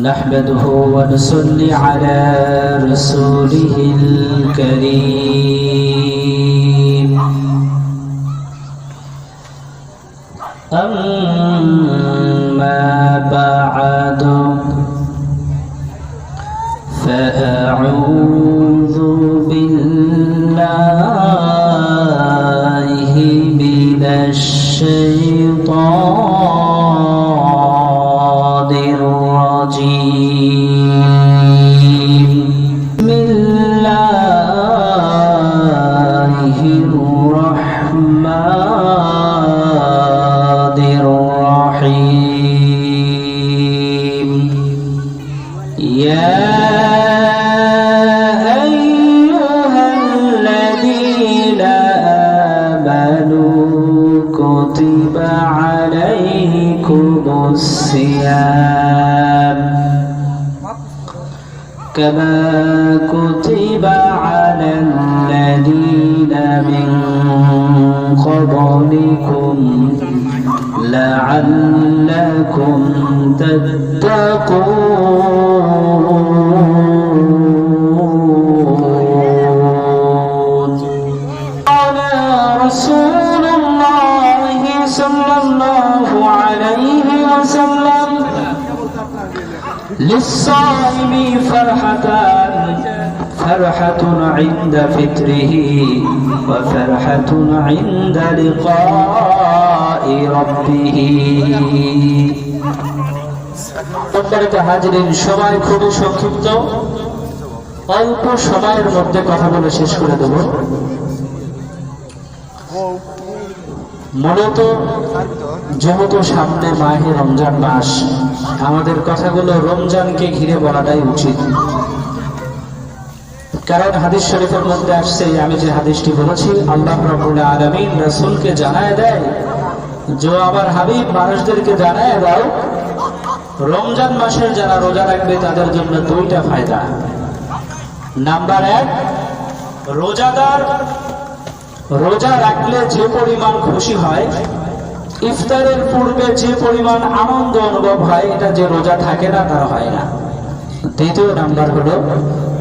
نحمده ونصلي على رسوله الكريم. أما بعد فأعوذ فرحة عند فطره وفرحة عند لقاء ربه সম্মানিত হাজিরিন সময় খুবই সংক্ষিপ্ত অল্প সময়ের মধ্যে কথা বলে শেষ করে দেব মূলত যেহেতু সামনে মাহে রমজান মাস আমাদের কথাগুলো রমজানকে ঘিরে বলাটাই উচিত কারণ হাদিস শরীফের মধ্যে আসছে, আমি যে হাদিসটি বলেছি, আল্লাহ রাব্বুল আলামিন রাসূলকে জানায় দেয়, যে আমার হাবিব, মানুষদেরকে জানায় দাও, রমজান মাসের যারা রোজা রাখবে, তাদের জন্য দুইটা ফায়দা। নাম্বার এক, রোজাদার রোজা রাখলে যে পরিমাণ খুশি হয়, ইফতারের পূর্বে যে পরিমাণ আনন্দ অনুভব হয়, এটা যে রোজা থাকে না, তার হয় না। দ্বিতীয় নাম্বার হলো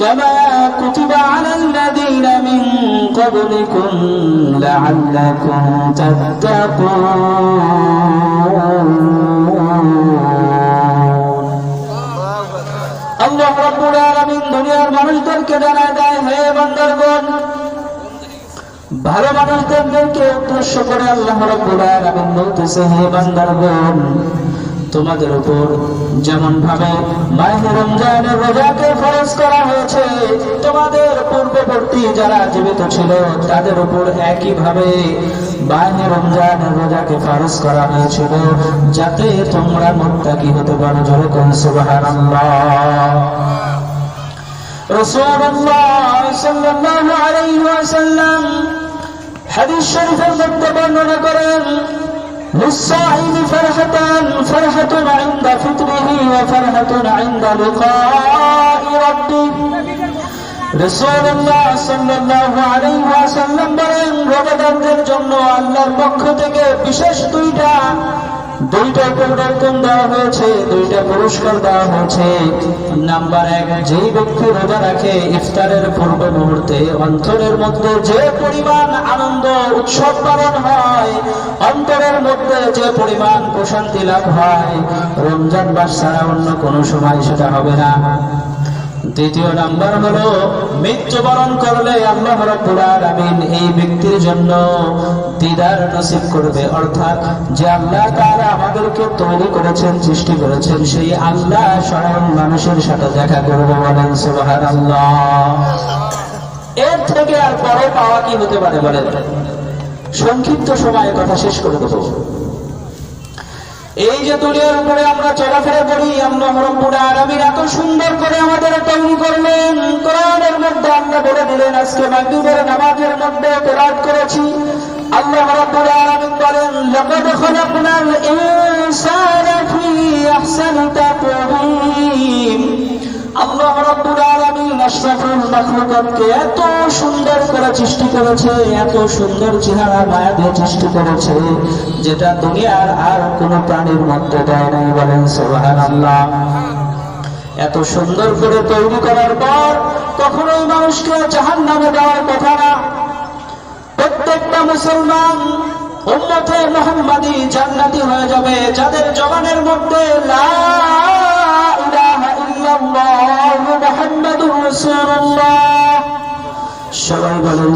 كما كتب على الذين من قبلكم لعلكم تتقون আল্লাহ রাব্বুল আলামিন দুনিয়ার মানুষদেরকে জানায় দেয় হে বান্দারগণ ভালো মানুষদেরকে উদ্দেশ্য করে আল্লাহ রাব্বুল আলামিন বলতেছে হে বান্দারগণ তোমাদের উপর যেমন ভাবে করা হয়েছে, তোমাদের পূর্ববর্তী যারা জীবিত ছিল, তাদের উপর একই ভাবে মাহে রমজানের রোজাকে ফরজ করা হয়েছিল, যাতে তোমরা মুত্তাকি হতে পারো। জোরে কোন হাদিস শরীফের মধ্যে বর্ণনা করেন للصائم فرحتان فرحة عند فطره وفرحة عند لقاء ربه রসুল্লাহ সাল্লাল্লাহু আলাইহি ওয়াসাল্লাম বলেন রোজাদারদের জন্য আল্লাহর পক্ষ থেকে বিশেষ দুইটা দুইটা পুরস্কার দেওয়া হয়েছে, দুইটা পুরস্কার দেওয়া হয়েছে। নাম্বার এক, যেই ব্যক্তি রোজা রাখে, ইফতারের পূর্ব মুহূর্তে অন্তরের মধ্যে যে পরিমাণ আনন্দ, উৎসব পালন হয়, অন্তরের মধ্যে যে পরিমাণ প্রশান্তি লাভ হয়, রমজান বাস ছাড়া অন্য কোনো সময় সেটা হবে না। দ্বিতীয় নাম্বার হলো, মৃত্যুবরণ করলে আল্লাহ রাব্বুল এই ব্যক্তির জন্য দিদার নসিব করবে। অর্থাৎ যে আল্লাহ তাআলা আমাদেরকে তৈরি করেছেন, সৃষ্টি করেছেন, সেই আল্লাহ স্বয়ং মানুষের সাথে দেখা করবে বলেন, সুবহানাল্লাহ। এর থেকে আর পরে পাওয়া কি হতে পারে বলেন? সংক্ষিপ্ত সময়ে কথা শেষ করে দেবো। এই যে দুনিয়ার উপরে আমরা চলাফেরা করি আল্লাহ রব্বুল আলামিন এত সুন্দর করে আমাদের তৈরি করলেন। কোরআনের মধ্যে আমরা বলে দিলেন, আজকে মাগরিবের নামাজের মধ্যে তেলাওয়াত করেছি। আল্লাহ রাব্বুল আলামিন বলেন, লাকাদ খালাকনাল ইনসানা ফি আহসানি তাকওয়িম। আল্লাহ রাব্বুল যেটা দুনিয়ার আর কোনো প্রাণীর মধ্যে দেয় নাই বলেন এত সুন্দর করে তৈরি করার পর কখনোই মানুষকে জাহান নামে দেওয়ার কথা না। প্রত্যেকটা মুসলমান উম্মতে মোহাম্মদী জান্নাতি হয়ে যাবে, যাদের জবানের মধ্যে লা ইল্লাল্লাহ মুহাম্মাদুর রাসূলুল্লাহ। সবাই বলেন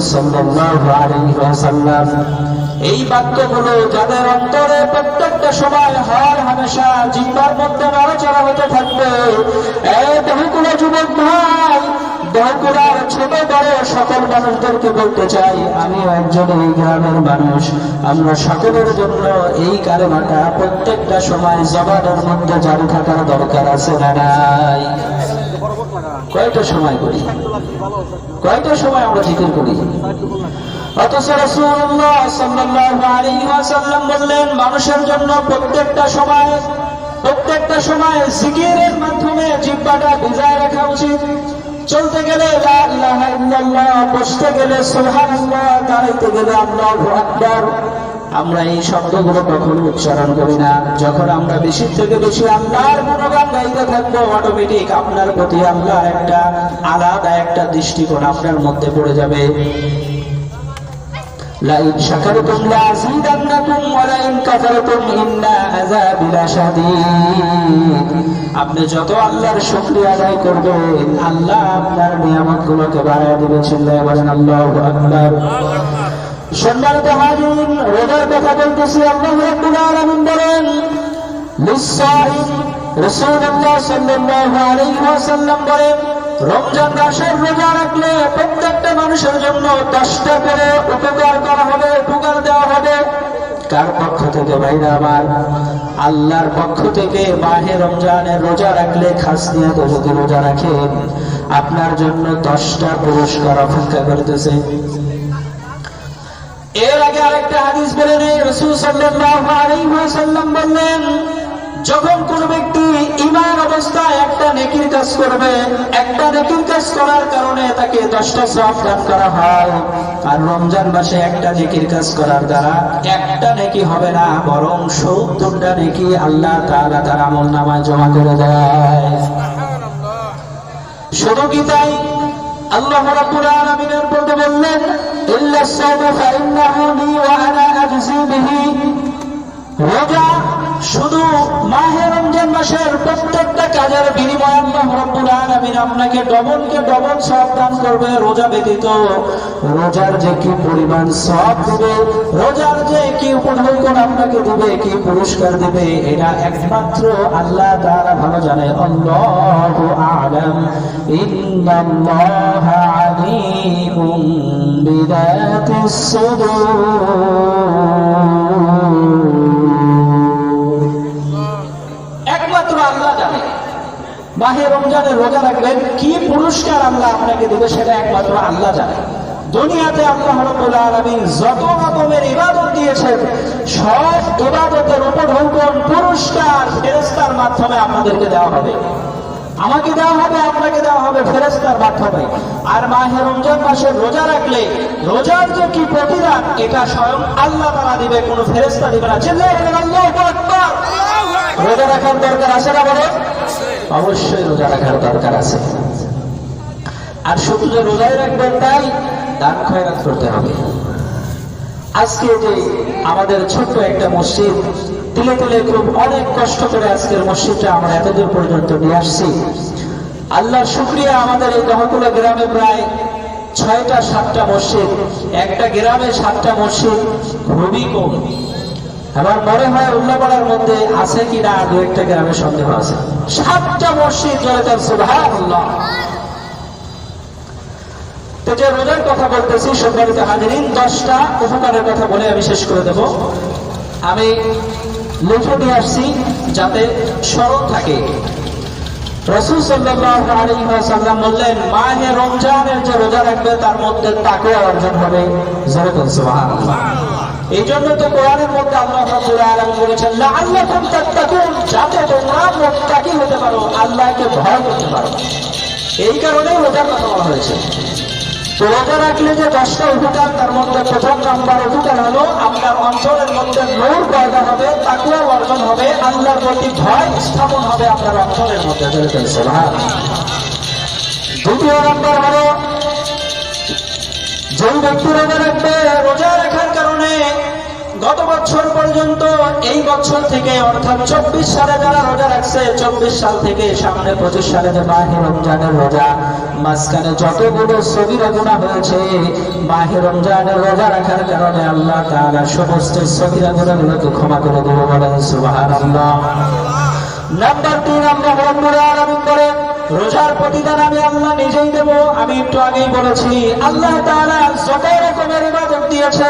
এই বাক্যগুলো যাদের অন্তরে প্রত্যেকটা সময় হর হামেশা জিম্বার মধ্যে নড়াচড়া হতে থাকবে। এই যুবক ভাই বহুকুলার ছোট বড় সকল মানুষদেরকে বলতে চাই, আমিও একজন এই গ্রামের মানুষ। আমরা সকলের জন্য এই কারণটা প্রত্যেকটা সময় জবানের মধ্যে জারি থাকার দরকার আছে না নাই? কয়টা সময় করি? কয়টা সময় আমরা জিকির করি? বললেন, মানুষের জন্য প্রত্যেকটা সময় প্রত্যেকটা সময় জিকিরের মাধ্যমে জিহ্বাটা ভিজায় রাখা উচিত। চলতে গেলে বসতে গেলে দাঁড়াইতে গেলে আকবার। আমরা এই শব্দগুলো কখনো উচ্চারণ করি না। যখন আমরা বেশি থেকে বেশি আল্লাহর গুণগান গাইতে থাকব অটোমেটিক আপনার প্রতি আল্লাহর একটা আলাদা একটা দৃষ্টিকোণ আপনার মধ্যে পড়ে যাবে। লাইন আপনি যত আল্লাহর শুকরিয়া আদায় করবেন, আল্লাহ আপনার নিয়ামতগুলোকে বাড়ায় দিবে চিল্লায় বলেন, আল্লাহু রমজান রোজা রাখলে প্রত্যেকটা মানুষের জন্য দশটা করে উপকার করা হবে, উপকার দেওয়া হবে। কার পক্ষ থেকে ভাইরা আমার, আল্লাহর পক্ষ থেকে মাহে রমজানের রোজা রাখলে খাস নিয়ত যদি রোজা রাখেন আপনার জন্য দশটা পুরস্কার অপেক্ষা করতেছে। এর আগে আরেকটা হাদিস বলে নেই, রসুল সাল্লাম বললেন যখন কোন ব্যক্তি ইমান অবস্থায় একটা নেকির কাজ করবে, একটা নেকির কাজ করার কারণে তাকে দশটা সব দান করা হয়। আর রমজান মাসে একটা নেকির কাজ করার দ্বারা একটা নেকি হবে না, বরং সত্তরটা নেকি আল্লাহ তাআলা তার আমল নামায় জমা করে দেয়। শুধু কি তাই? আল্লাহ রাব্বুল আলামিনের বলতে বললেন আল্লাহ রাব্বুল আলামিন আপনাকে ডবলকে ডবল সব করবে, রোজা ব্যতীত। রোজার যে কি পরিমাণ সব দিবে, রোজার যে কি উপঢৌকন আপনাকে দিবে, কি পুরস্কার দিবে, এটা একমাত্র আল্লাহ তাআলা ভালো জানে। আল্লাহু আ'লাম। ইন্নাল্লাহা আলিমুম বিদাতিস সুদূর। মাহে রমজানে রোজা রাখবেন কি পুরস্কার আল্লাহ আপনাকে দেবে সেটা একমাত্র আল্লাহ জানে। দুনিয়াতে আল্লাহ রাব্বুল আলামিন যত রকমের ইবাদত দিয়েছেন সব ইবাদতের উপঢৌকন পুরস্কার ফেরেশতার মাধ্যমে আপনাদেরকে দেওয়া হবে। আমাকে দেওয়া হবে আপনাকে দেওয়া হবে ফেরেস্তার মাধ্যমে। আর মাহে রমজান মাসে রোজা রাখলে রোজার যে কি প্রতিদান এটা স্বয়ং আল্লাহ তারা দিবে কোনো ফেরেস্তা দিবে না। রোজা রাখার দরকার আছে না বলে অবশ্যই রোজা রাখার দরকার আছে। আর শুধু যে রোজাই রাখবেন তাই দান খয়রাত করতে হবে। আজকে যে আমাদের ছোট্ট একটা মসজিদ, তিলে তিলে খুব অনেক কষ্ট করে আজকের মসজিদটা আমরা এতদূর পর্যন্ত নিয়ে আসছি। আল্লাহর শুক্রিয়া, আমাদের এই দহকুলা গ্রামে প্রায় ছয়টা, সাতটা মসজিদ। একটা গ্রামে সাতটা মসজিদ খুবই কম। আমার মনে হয় উল্লাপাড়ার মধ্যে আছে কি না দু একটা গ্রামে সন্দেহ আছে। সাতটা মসজিদ তার সুবহানাল্লাহ। তো যে রোজার কথা বলতেছি, সম্মানিত হাজিরিন, দশটা উপকারের কথা বলে আমি শেষ করে দেব। আমি লিখে নিয়ে আসছি যাতে স্মরণ থাকে। রসুল সাল্লাল্লাহু আলাইহি ওয়াসাল্লাম বললেন, মাহে রমজানের যে রোজা রাখবে, তার মধ্যে তাকে অর্জন হবে জোরে বলুন সুবহানাল্লাহ। এই জন্য তো কোরআনের মধ্যে আল্লাহ তাত্তাকুন যাতে তোমরা হতে পারো, আল্লাহকে ভয় করতে পারো। এই রোজার কথা বলা হয়েছে। রোজা রাখলে যে দশটা তার মধ্যে প্রথম হলো, আপনার অঞ্চলের মধ্যে নূর পয়দা হবে তাকুয়া অর্জন হবে, আল্লাহর প্রতি ভয় স্থাপন হবে আপনার অঞ্চলের মধ্যে দ্বিতীয় নাম্বার হলো, যেই ব্যক্তি রোজা রাখবে রোজা গত বছর পর্যন্ত এই বছর থেকে অর্থাৎ চব্বিশ সালে যারা রোজা রাখছে, চব্বিশ সাল থেকে সামনে পঁচিশ সালে যে মাহে রমজানের রোজা, মাঝখানে যতগুলো সবিরা গুণা হয়েছে, মাহে রমজানের রোজা রাখার কারণে আল্লাহ তারা সমস্ত সবিরা গুণাগুলোকে ক্ষমা করে দেবো বলেন, সুবহানাল্লাহ। নাম্বার তিন, আমরা রব্বুল আলামিন বলেন, রোজার প্রতিদান আমি আল্লাহ নিজেই দেব। আমি একটু আগেই বলেছি, আল্লাহ তারা যত রকমের ইবাদত দিয়েছে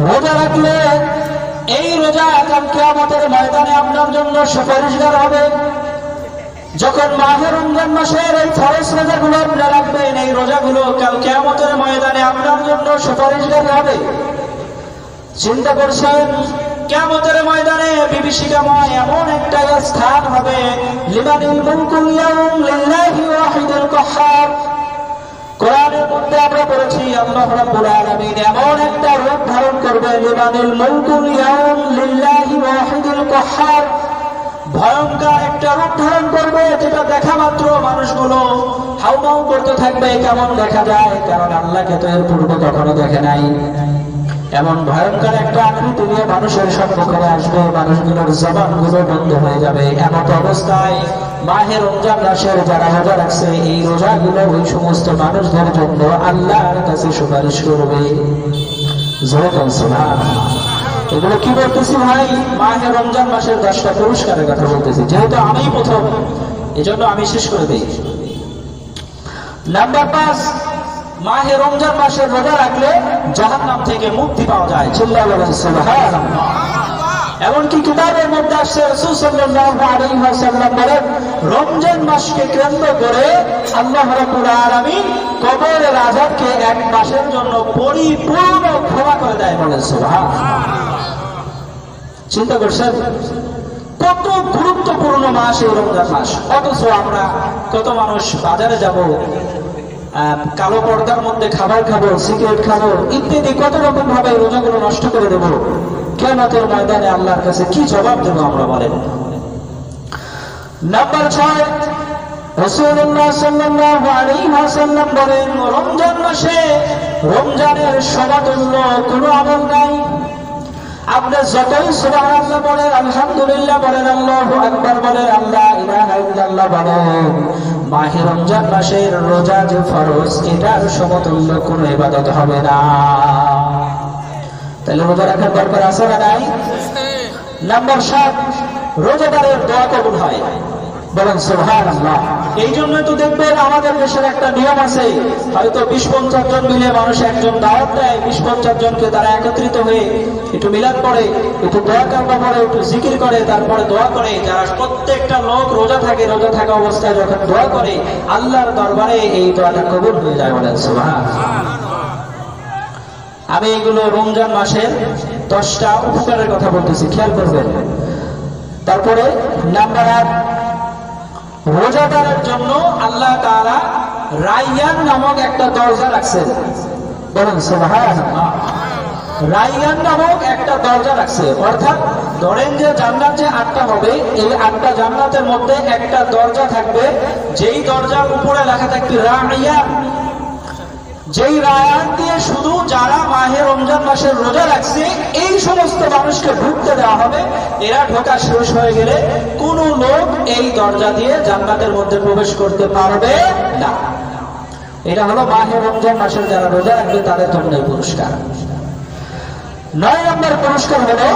রোজা রাখলে এই রোজা কাল কিয়ামতের ময়দানে আপনার জন্য সুপারিশগার হবে। যখন মাহের রমজান মাসের এই ফরজ রোজাগুলো আপনারা রাখবেন, এই রোজাগুলো কাল কিয়ামতের ময়দানে আপনার জন্য সুপারিশগার হবে। চিন্তা করছেন কেমতের ময়দানে বিভীষিকাময় এমন একটা স্থান হবে লিমানিল মুলকুল ইয়াউম লিল্লাহি ওয়াহিদুল মানুষগুলো করতে থাকবে, কেমন দেখা যায় তো এর কখনো দেখে নাই। এমন ভয়ঙ্কর একটা আকৃতি নিয়ে মানুষের সম্মুখে আসবে, মানুষগুলোর জবানগুলো বন্ধ হয়ে যাবে। এমত অবস্থায় মাহের রমজান মাসের যারা রোজা রাখছে এই রোজাগুলো ওই সমস্ত মানুষদের জন্য আল্লাহর কাছে সুপারিশ করবে। এগুলো কি বলতেছি ভাই? মাহের রমজান মাসের দশটা পুরস্কারের কথা বলতেছি। যেহেতু আমি প্রথম, এজন্য আমি শেষ করে দিই। নাম্বার পাঁচ, মাহে রমজান মাসের রোজা রাখলে জাহান্নাম থেকে মুক্তি পাওয়া যায়। চিল্লা বলেন, সুবহানাল্লাহ। এমনকি কিতাবের মধ্যে আসছে রাসূল সাল্লাল্লাহু আলাইহি ওয়াসাল্লাম বলেন, রমজান মাসকে কেন্দ্র করে আল্লাহ রাব্বুল আলামিন কবরের আযাবকে এক মাসের জন্য পরিপূর্ণ ক্ষমা করে দেয় বলেন, সুবহানাল্লাহ। চিন্তা করছেন, কত গুরুত্বপূর্ণ মাস এই রমজান মাস। অথচ আমরা কত মানুষ বাজারে যাব কালো পর্দার মধ্যে খাবার খাব, সিগারেট খাব, ইত্যাদি কত রকম ভাবে রোজাগুলো নষ্ট করে দেবো। কেমতের ময়দানে আল্লাহর কাছে কি জবাব দেবো আমরা বলেন। নাম্বার ছয় যতই বলেন, আলহামদুলিল্লাহ আল্লাহু মাহে রমজান মাসের রোজা যে ফরজ, এটার সমতুল্য কোনো ইবাদত হবে না। তাহলে রোজা রাখার দরকার আছে না নাই? নাম্বার সাত, রোজাদারের দোয়া কবুল হয়। বলেন, সুবহানাল্লাহ। এই জন্যই তো দেখবেন আমাদের দেশের একটা নিয়ম আছে, হয়তো বিশ পঞ্চাশ জন মিলে মানুষ একজন দাওয়াত দেয় বিশ পঞ্চাশ জনকে তারা একত্রিত হয়ে একটু মিলাদ পড়ে, একটু দোয়া কামনা করে একটু জিকির করে, তারপরে দোয়া করে। যারা প্রত্যেকটা লোক রোজা থাকে, রোজা থাকা অবস্থায় যখন দোয়া করে, আল্লাহর দরবারে এই দোয়াটা কবুল হয়ে যায় বলেন, সুবহানাল্লাহ। আমি এগুলো রমজান মাসের দশটা উপকারের কথা বলতেছি, খেয়াল করবেন। তারপরে নাম্বার আট, রোজাদারের জন্য আল্লাহ তাআলা রাইয়ান নামক একটা দরজা রাখছেন। বলুন রাইয়ান নামক একটা দরজা রাখছে। অর্থাৎ ধরেন যে জান্নাত যে আটটা হবে, এই আটটা জান্নাতের মধ্যে একটা দরজা থাকবে, যেই দরজার উপরে লেখা থাকবে রাইয়ান। যেই দিয়ে শুধু যারা মাহে রমজান মাসের রোজা রাখছে, এই সমস্ত মানুষকে ঢুকতে দেওয়া হবে। এরা ঢোকা শেষ হয়ে গেলে কোন লোক এই দরজা দিয়ে জান্নাতের মধ্যে প্রবেশ করতে পারবে না। এটা হলো মাহে রমজান মাসের যারা রোজা রাখবে, তাদের জন্য পুরস্কার। নয় নম্বর পুরস্কার হলো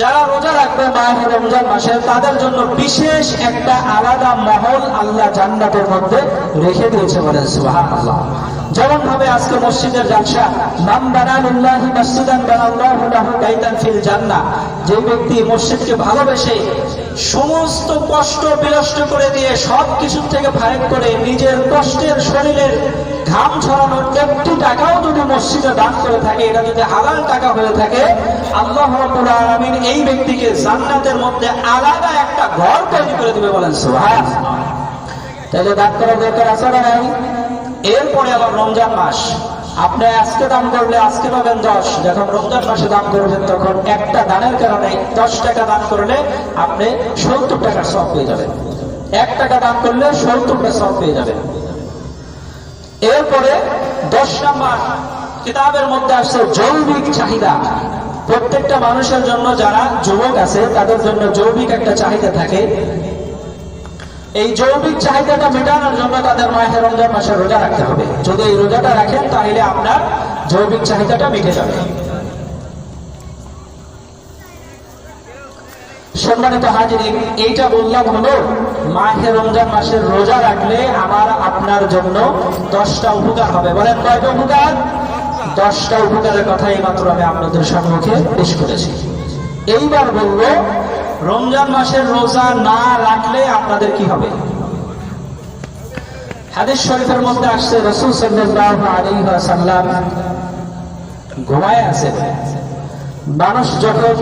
যারা রোজা রাখবে মাহে রমজান মাসে, তাদের জন্য বিশেষ একটা আলাদা মহল আল্লাহ জান্নাতের মধ্যে রেখে দিয়েছে বলে সুবহানাল্লাহ। যেমন ভাবে আজকে মসজিদের জালসা নাম বানালিল্লাহি মসজিদান বানাল্লাহু লাহু ফিল জান্নাহ যে ব্যক্তি মসজিদকে ভালোবেসে সমস্ত কষ্ট বিনষ্ট করে দিয়ে সব কিছু থেকে ফারেক করে নিজের কষ্টের শরীরের ঘাম ছড়ানোর একটি টাকাও যদি মসজিদে দান করে থাকে, এটা যদি হালাল টাকা হয়ে থাকে, আল্লাহ আলামিন এই ব্যক্তিকে জান্নাতের মধ্যে আলাদা একটা ঘর তৈরি করে দিবে বলেন সুবহান তাহলে দান করার দরকার আছে না নাই? এরপরে আবার রমজান মাস। আপনি আজকে দান করলে আজকে পাবেন দশ। যখন রমজান মাসে দান করবেন তখন একটা দানের কারণে দশ টাকা দান করলে আপনি সত্তর টাকার সব পেয়ে যাবেন। এক টাকা দান করলে সত্তরটা সব পেয়ে যাবেন। এরপরে দশ নম্বর কিতাবের মধ্যে আসছে জৈবিক চাহিদা। প্রত্যেকটা মানুষের জন্য যারা যুবক আছে, তাদের জন্য জৈবিক একটা চাহিদা থাকে। এই জৈবিক চাহিদাটা মেটানোর জন্য তাদের মাহে রমজান মাসে রোজা রাখতে হবে। যদি এই রোজাটা রাখেন, তাহলে আপনার জৈবিক চাহিদাটা মিটে যাবে। সম্মানিত হাজির এইটা বললাম হলো মাহে রমজান মাসের রোজা রাখলে আমার আপনার জন্য দশটা উপকার হবে। বলেন কয়টা উপকার? দশটা উপকারের কথা এই মাত্র আমি আপনাদের সম্মুখে পেশ করেছি। এইবার বলব রমজান মাসের রোজা না রাখলে আপনাদের কি হবে? হাদিস শরীফের মধ্যে আসছে, রসুল সাল্লাল্লাহু ঘুমায় আছে মানুষ যখন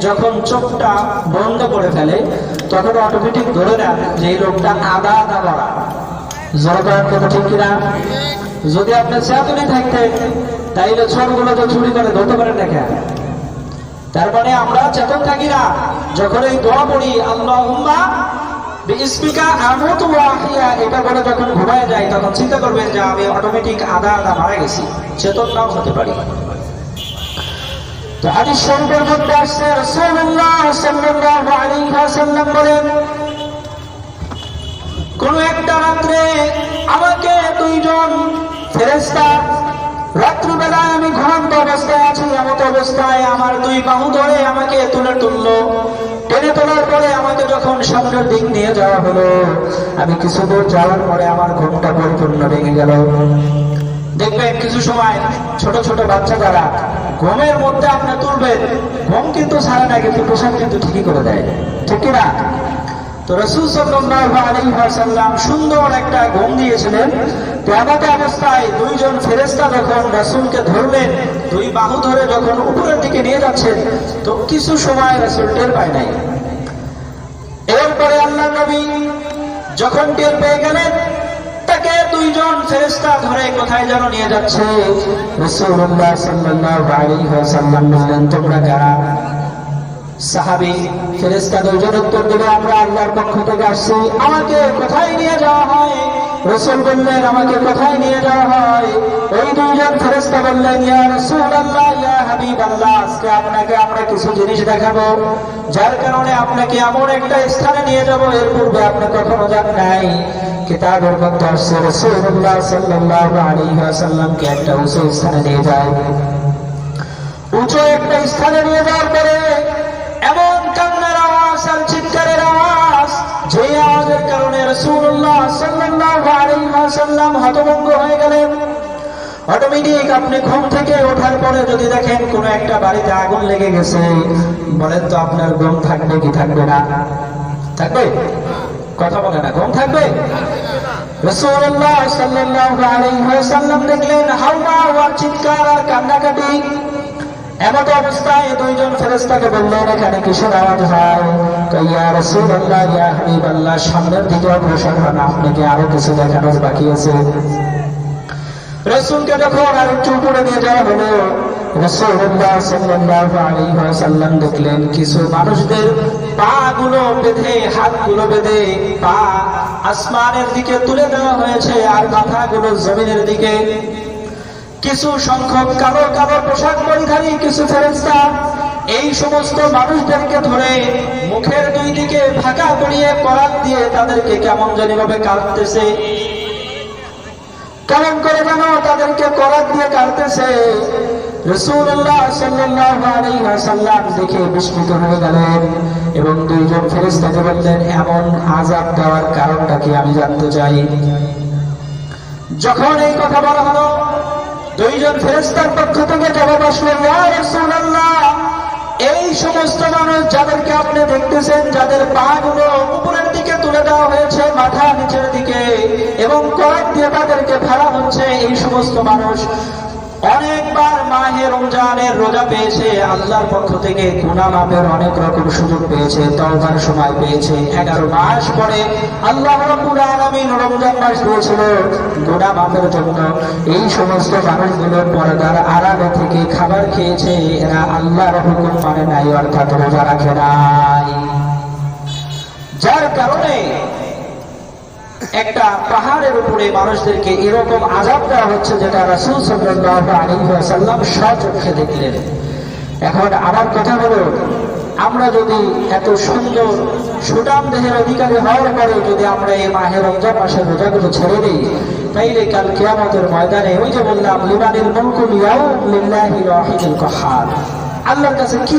যখন চোখটা বন্ধ করে ফেলে, তখন অটোমেটিক ধরে নেন যে এই লোকটা আদা আদা মরা। ঠিক কিনা? যদি আপনি চেতনে থাকতেন তাইলে চোরগুলো তো চুরি করে, ধরতে পারেন না কেন তার আমরা চেতন থাকি না, যখন এই দোয়া পড়ি আল্লাহ এটা করে যখন ঘুমায় যায়, তখন চিন্তা করবেন যে আমি অটোমেটিক আধা আধা মারা গেছি, চেতন নাও হতে পারি। তো হাদিস শরীফের মধ্যে আসছে, রাসূলুল্লাহ সাল্লাল্লাহু আলাইহি ওয়াসাল্লাম বলেন, কোন একটা রাত্রে আমাকে দুইজন ফেরেশতা রাত্রিবেলায় আমি ঘুমন্ত অবস্থায় আছি, এমত অবস্থায় আমার দুই বাহু ধরে আমাকে তুলে তুললো। টেনে তোলার পরে আমাকে যখন সামনের দিক নিয়ে যাওয়া হলো, আমি কিছু দূর যাওয়ার পরে আমার ঘুমটা পরিপূর্ণ ভেঙে গেল। দেখবেন কিছু সময় ছোট ছোট বাচ্চা যারা ঘুমের মধ্যে আপনি তুলবেন, ঘুম কিন্তু ছাড়ে না, কিন্তু পোশাক কিন্তু ঠিকই করে দেয়। ঠিক কিনা? তো রসুল সুন্দর একটা ঘুম দিয়েছিলেন। অবস্থায় দুইজন ফেরেশতা যখন দুই বাহু ধরে যখন উপরের দিকে নিয়ে তো কিছু সময় টের পায় নাই। এরপরে আল্লাহ নবী যখন টের পেয়ে গেলেন, তাকে দুইজন ফেরেশতা ধরে কোথায় যেন নিয়ে যাচ্ছে। রাসূলুল্লাহ সাল্লাল্লাহু আলাইহি ওয়াসাল্লাম তোমরা কারা? সাহাবি ফেরেস্তা দুজন উত্তর দিল, আমরা আল্লাহর পক্ষ থেকে আসছি। আমাকে কোথায় নিয়ে যাওয়া হয়? রসুল বললেন, আমাকে কোথায় নিয়ে যাওয়া হয়? ওই দুইজন ফেরেস্তা বললেন, ইয়া রসুল আল্লাহ ইয়া হাবিব আল্লাহ আজকে আপনাকে আমরা কিছু জিনিস দেখাবো। যার কারণে আপনাকে এমন একটা স্থানে নিয়ে যাব, এর পূর্বে আপনি কখনো যান নাই। কিতাবের মধ্যে আসছে রসুল্লাহ সাল্লাল্লাহু আলাইহি ওয়াসাল্লামকে একটা উঁচু স্থানে নিয়ে যায়। উঁচু একটা স্থানে নিয়ে যাওয়ার রসুল্লাহ সাল্লাল্লাহু আলাইহি ওয়াসাল্লাম হতভম্ব হয়ে গেলেন। অটোমেটিক আপনি ঘুম থেকে ওঠার পরে যদি দেখেন কোন একটা বাড়িতে আগুন লেগে গেছে, বলেন তো আপনার ঘুম থাকবে কি থাকবে না? থাকবে? কথা বলে না, ঘুম থাকবে? রসুল্লাহ সাল্লাল্লাহু আলাইহি ওয়াসাল্লাম দেখলেন হাওয়া চিৎকার আর কান্নাকাটি। এমত অবস্থায় দুইজন ফেরেস্তাকে বললেন এখানে কিসের আওয়াজ হয়? তো ইয়া রাসূলুল্লাহ, ইয়া হাবিবাল্লাহ, সামনের দিকে অগ্রসর হন। আপনাকে আরও কিছু দেখানোর বাকি আছে। রসুলকে যখন আর একটু উপরে নিয়ে যাওয়া হলো রসুল্লাহ সাল্লাল্লাহু আলাইহি ওয়াসাল্লাম দেখলেন, কিছু মানুষদের পা গুলো বেঁধে, হাতগুলো বেঁধে পা আসমানের দিকে তুলে দেওয়া হয়েছে, আর মাথাগুলো জমিনের দিকে কিছু সংখ্যক কালো কালো পোশাক পরিধারী কিছু ফেরেস্তা এই সমস্ত মানুষদেরকে ধরে মুখের দুই দিকে ফাঁকা করিয়ে করাত দিয়ে তাদেরকে কেমন জানি ভাবে কাটতেছে কেমন করে যেন তাদেরকে করাত দিয়ে ওয়াসাল্লাম দেখে বিস্মিত হয়ে গেলেন এবং দুইজন বললেন, এমন আযাব দেওয়ার কারণটা কি আমি জানতে চাই? যখন এই কথা বলা হলো দুইজন ফেরেস্তার পক্ষ থেকে জবাব আসলো এই সমস্ত মানুষ যাদেরকে আপনি দেখতেছেন, যাদের পা গুলো উপরের দিকে তুলে দেওয়া হয়েছে, মাথা নিচের দিকে, এবং কয়েক দিয়ে তাদেরকে ফেলা হচ্ছে, এই সমস্ত মানুষ অনেকবার মাহে রমজানের রোজা পেয়েছে, আল্লাহর পক্ষ থেকে গুনা মাপের অনেক রকম সুযোগ পেয়েছে, তওবার সময় পেয়েছে। এগারো মাস পরে আল্লাহ রাব্বুল আলামিন রমজান মাস দিয়েছিল গুনা মাপের জন্য। এই সমস্ত মানুষগুলো পর্দার আড়ালে থেকে খাবার খেয়েছে, এরা আল্লাহর হুকুম মানে নাই, অর্থাৎ রোজা রাখে নাই। যার কারণে একটা পাহাড়ের উপরে মানুষদেরকে এরকম আজাব দেওয়া হচ্ছে যেটা রাসূল সাল্লাল্লাহু আলাইহি স্বচক্ষে দেখলেন। এখন আমার কথা হলো, আমরা যদি এত সুন্দর সুটাম দেহের অধিকারী হওয়ার পরে যদি আমরা এই মাহের রমজান মাসের রোজাগুলো ছেড়ে দিই, তাইলে কাল কিয়ামতের ময়দানে ওই যে বললাম, লিবানিল মুলকুল ইয়াউম আল্লাহর কাছে কি